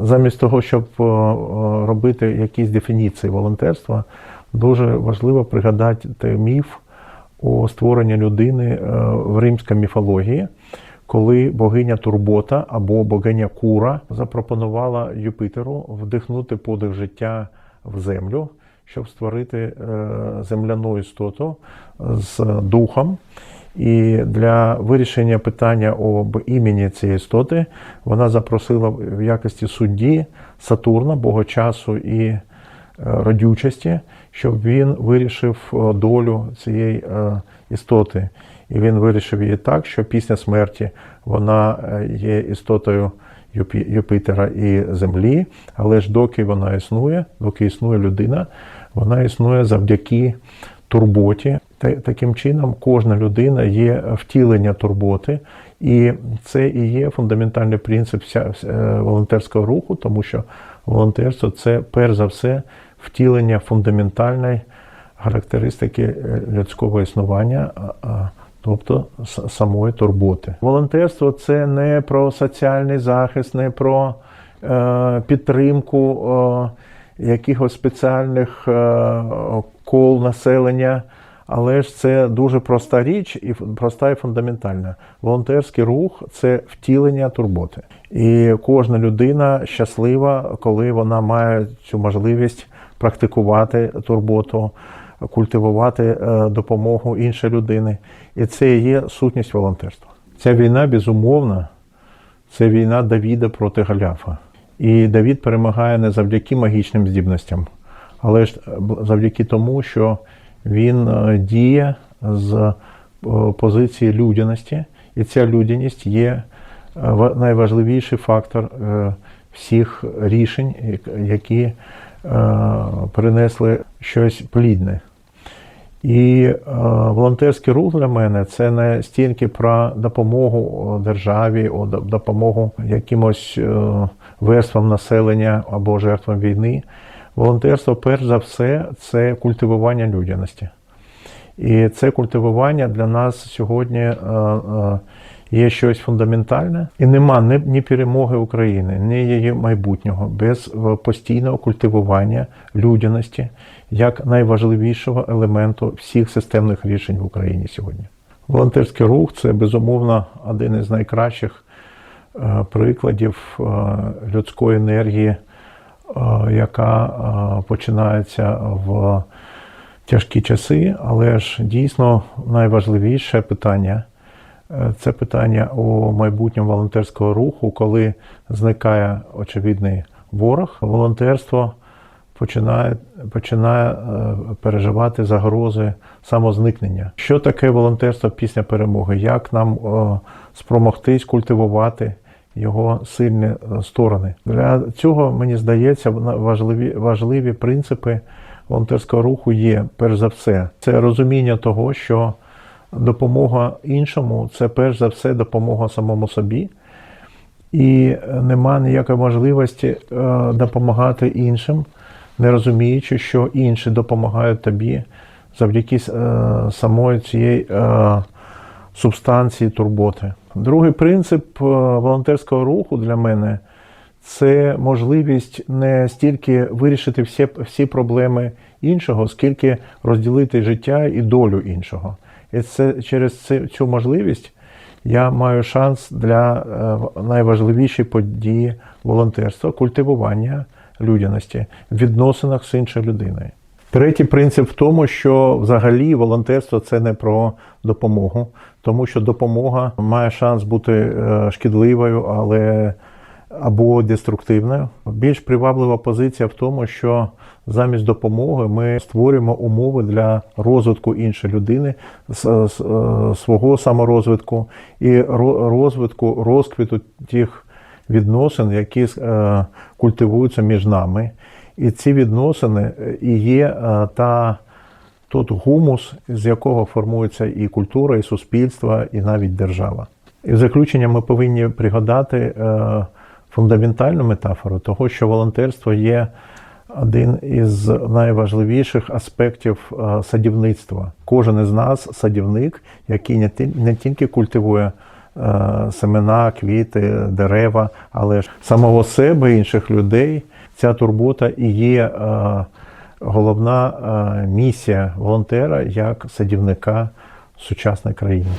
Замість того, щоб е, е, робити якісь дефініції волонтерства, дуже важливо пригадати міф у створенні людини е, в римській міфології, коли богиня Турбота або богиня Кура запропонувала Юпітеру вдихнути подих життя в землю, щоб створити земляну істоту з духом. І для вирішення питання об імені цієї істоти вона запросила в якості судді Сатурна, бога часу і е, родючості, щоб він вирішив е, долю цієї е, істоти. І він вирішив її так, що після смерті вона є істотою Юпітера і Землі, але ж доки вона існує, доки існує людина, вона існує завдяки турботі. Та- Таким чином, кожна людина є втілення турботи, і це і є фундаментальний принцип е, волонтерського руху, тому що волонтерство це перш за все втілення фундаментальної характеристики е, людського існування, тобто самої турботи. Волонтерство це не про соціальний захист, не про е, підтримку якихось спеціальних кол населення. Але ж це дуже проста річ і проста і фундаментальна. Волонтерський рух це втілення турботи. І кожна людина щаслива, коли вона має цю можливість практикувати турботу, культивувати е, допомогу іншій людини. І це є сутність волонтерства. Ця війна, безумовно, це війна Давіда проти Галяфа. І Давід перемагає не завдяки магічним здібностям, але ж завдяки тому, що він е, діє з е, позиції людяності, і ця людяність є е, найважливіший фактор всіх рішень, які принесли щось плідне. І волонтерський рух для мене це не стільки про допомогу державі, допомогу якимось верствам населення або жертвам війни. Волонтерство, перш за все, це культивування людяності. І це культивування для нас сьогодні е, е, є щось фундаментальне, і нема ні, перемоги України, ні її майбутнього без е, постійного культивування людяності як найважливішого елементу всіх системних рішень в Україні сьогодні. Волонтерський рух це безумовно один із найкращих прикладів людської енергії, яка е, починається в тяжкі часи, але ж дійсно найважливіше питання е, це питання у майбутньому волонтерського руху, коли зникає очевидний ворог, волонтерство починає, починає е, переживати загрози самозникнення. Що таке волонтерство після перемоги? Як нам е, спромогтись культивувати його сильні е, сторони? Для цього мені здається важливі, важливі принципи волонтерського руху є перш за все. Це розуміння того, що допомога іншому це перш за все допомога самому собі. І нема ніякої можливості е, допомагати іншим, не розуміючи, що інші допомагають тобі завдяки е, самої цієї субстанції турботи. Другий принцип е, волонтерського руху для мене це можливість не стільки вирішити всі, всі проблеми іншого, скільки розділити життя і долю іншого. І це через цю можливість я маю шанс для е, найважливішої події волонтерства культивування людяності в відносинах з іншою людиною. Третій принцип в тому, що взагалі волонтерство це не про допомогу, тому що допомога має шанс бути е, шкідливою, але або деструктивною. Більш приваблива позиція в тому, що замість допомоги ми створюємо умови для розвитку іншої людини, с- е, свого саморозвитку і ро- розвитку розквіту тих відносин, які е, культивуються між нами. І ці відносини і є е, та тот гумус, з якого формується і культура, і суспільство, і навіть держава. І в заключення ми повинні пригадати е, фундаментальну метафору того, що волонтерство є один із найважливіших аспектів е, садівництва. Кожен із нас садівник, який не тільки культивує семена, квіти, дерева, але ж самого себе, інших людей. Ця турбота і є е, головна е, місія волонтера як садівника сучасної країни.